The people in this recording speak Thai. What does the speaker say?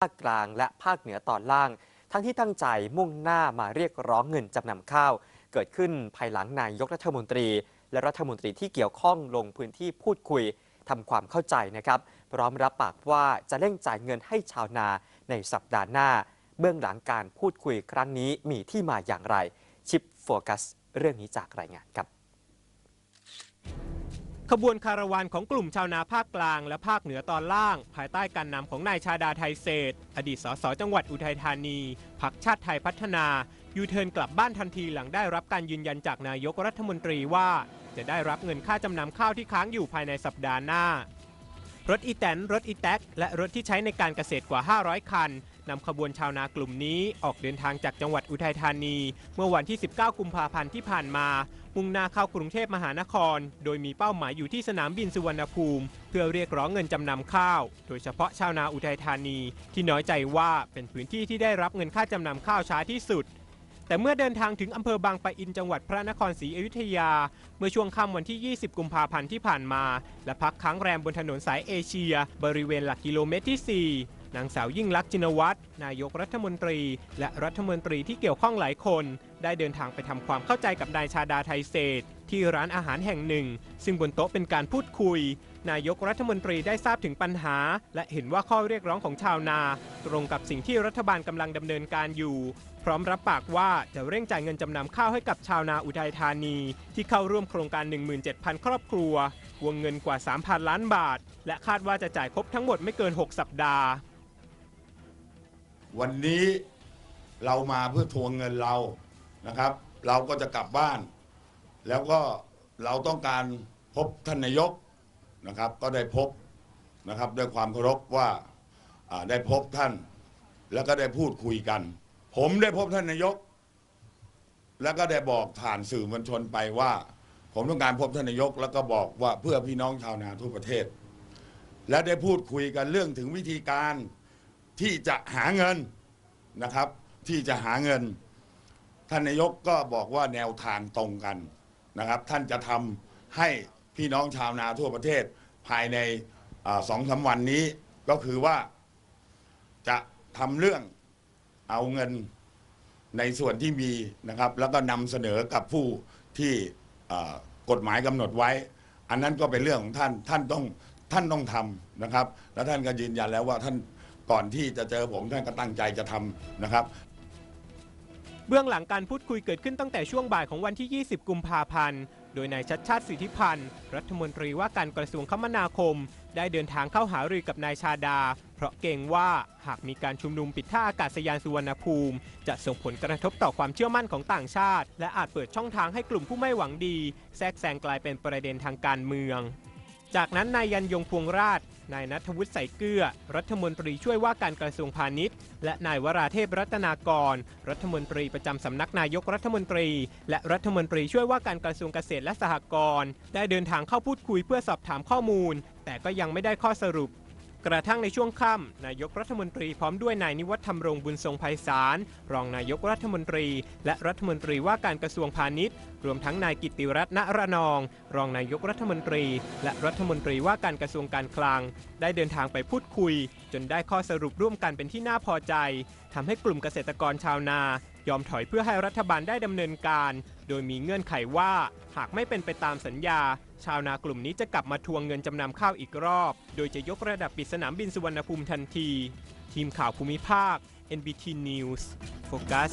ภาคกลางและภาคเหนือตอนล่าง ทั้งที่ตั้งใจมุ่งหน้ามาเรียกร้องเงินจำนำข้าว เกิดขึ้นภายหลังนายกรัฐมนตรี และรัฐมนตรีที่เกี่ยวข้องลงพื้นที่พูดคุยทำความเข้าใจนะครับพร้อมรับปากว่าจะเร่งจ่ายเงินให้ชาวนาในสัปดาห์หน้า เบื้องหลังการพูดคุยครั้งนี้มีที่มาอย่างไร ชิปโฟกัส เรื่องนี้จากรายงานครับ ขบวนคาราวานของกลุ่มชาวนาภาคกลางและภาคเหนือตอนล่าง ภายใต้การนำของนายชาดาไทยเศษ อดีตสสจังหวัดอุทัยธานีพักชาติไทยพัฒนายูเทิร์นกลับบ้านทันทีหลังได้รับการยืนยันจากนายกรัฐมนตรีว่า จะได้รับเงินค่าจำนำข้าวที่ค้างอยู่ภายในสัปดาห์หน้า รถอีแตน รถอีแท็กและรถที่ใช้ในการเกษตรกว่า 500 คัน นำขบวนชาวนากลุ่มนี้ออกเดินทางจากจังหวัดอุทัยธานี เมื่อวันที่ 19 กุมภาพันธ์ที่ผ่านมา มุ่งหน้าเข้ากรุงเทพมหานคร โดยมีเป้าหมายอยู่ที่สนามบินสุวรรณภูมิ เพื่อเรียกร้องเงินจำนำข้าว โดยเฉพาะชาวนาอุทัยธานี ที่น้อยใจว่าเป็นพื้นที่ที่ได้รับเงินค่าจำนำข้าวช้าที่สุดแต่เมื่อเดินทางถึงอำเภอบางปะอินจังหวัดพระนครศรีอยุธยา เมื่อช่วงค่ำวันที่ 20 กุมภาพันธ์ที่ผ่านมา และพักค้างแรมบนถนนสายเอเชีย บริเวณหลักกิโลเมตรที่ 4 นางสาวยิ่งลักษณ์จินวัตรนายกรัฐมนตรี และรัฐมนตรีที่เกี่ยวข้องหลายคน ได้เดินทางไปทำความเข้าใจกับนายชาดาไทยเศษที่ร้านอาหารแห่งหนึ่ง ซึ่งบนโต๊ะเป็นการพูดคุย นายกรัฐมนตรีได้ทราบถึงปัญหา และเห็นว่าข้อเรียกร้องของชาวนา ตรงกับสิ่งที่รัฐบาลกำลังดำเนินการอยู่ พร้อมรับปากว่าจะเร่งจ่ายเงินจำนำข้าวให้กับชาวนาอุทัยธานี ที่เข้าร่วมโครงการ 17,000 ครอบครัว วงเงินกว่า 3,000 ล้านบาท และคาดว่าจะจ่ายครบทั้งหมดไม่เกิน 6 สัปดาห์ วันนี้เรามาเพื่อทวงเงินเรานะครับ เราก็จะกลับบ้าน แล้วก็เราต้องการพบท่านนายกนะครับ ก็ได้พบนะครับด้วยความเคารพว่าได้พบท่าน แล้วก็ได้พูดคุยกัน ผมได้พบท่านนายก แล้วก็ได้บอกผ่านสื่อมวลชนไปว่า ผมต้องการพบท่านนายก แล้วก็บอกว่าเพื่อพี่น้องชาวนาทั่วประเทศ และได้พูดคุยกันเรื่องถึงวิธีการ ที่จะหาเงินนะครับ ที่จะหาเงิน ท่านนายกก็บอกว่าแนวทางตรงกันนะครับ ท่านจะทำให้พี่น้องชาวนาทั่วประเทศภายในอสองสามวันนี้ก็คือว่าจะทำเรื่องเอาเงินในส่วนที่มีนะครับ แล้วก็นำเสนอกับผู้ที่กฎหมายกำหนดไว้ อันนั้นก็เป็นเรื่องของท่านท่านต้องท่านต้องทำนะครับ แล้วท่านก็ยืนยันแล้วว่าท่าน ก่อนที่จะเจอผมท่านก็ตั้งใจจะทำนะครับ เบื้องหลังการพูดคุยเกิดขึ้นตั้งแต่ช่วงบ่ายของวันที่ 20 กุมภาพันธ์ โดยนายชัดชาติสิทธิพันธ์ รัฐมนตรีว่าการกระทรวงคมนาคม ได้เดินทางเข้าหารือกับนายชาดา เพราะเกรงว่าหากมีการชุมนุมปิดท่าอากาศยานสุวรรณภูมิ จะส่งผลกระทบต่อความเชื่อมั่นของต่างชาติ และอาจเปิดช่องทางให้กลุ่มผู้ไม่หวังดี แทรกแซงกลายเป็นประเด็นทางการเมือง จากนั้นนายยันยงพวงราช นายนัทวุฒิใส่เกลือ รัฐมนตรีช่วยว่าการกระทรวงพาณิชย์ และนายวราเทพรัตนากร รัฐมนตรีประจำสำนักนายกรัฐมนตรี และรัฐมนตรีช่วยว่าการกระทรวงเกษตรและสหกรณ์ได้เดินทางเข้าพูดคุยเพื่อสอบถามข้อมูล แต่ก็ยังไม่ได้ข้อสรุป กระทั่งในช่วงค่ำนายกรัฐมนตรีพร้อมด้วยนายนิวัฒน์ธรรมรงบุญทรงไพศาลรองนายกรัฐมนตรี และรัฐมนตรีว่าการกระทรวงพาณิชย์ รวมทั้งนายกิติรัตน์ณระนอง รองนายกรัฐมนตรี และรัฐมนตรีว่าการกระทรวงการคลัง ได้เดินทางไปพูดคุย จนได้ข้อสรุปร่วมกันเป็นที่น่าพอใจทำให้กลุ่มเกษตรกรชาวนา ยอมถอยเพื่อให้รัฐบาลได้ดำเนินการ โดยมีเงื่อนไขว่าหากไม่เป็นไปตามสัญญา ชาวนากลุ่มนี้จะกลับมาทวงเงินจำนำข้าวอีกรอบ โดยจะยกระดับปิดสนามบินสุวรรณภูมิทันที ทีมข่าวภูมิภาค NBT News Focus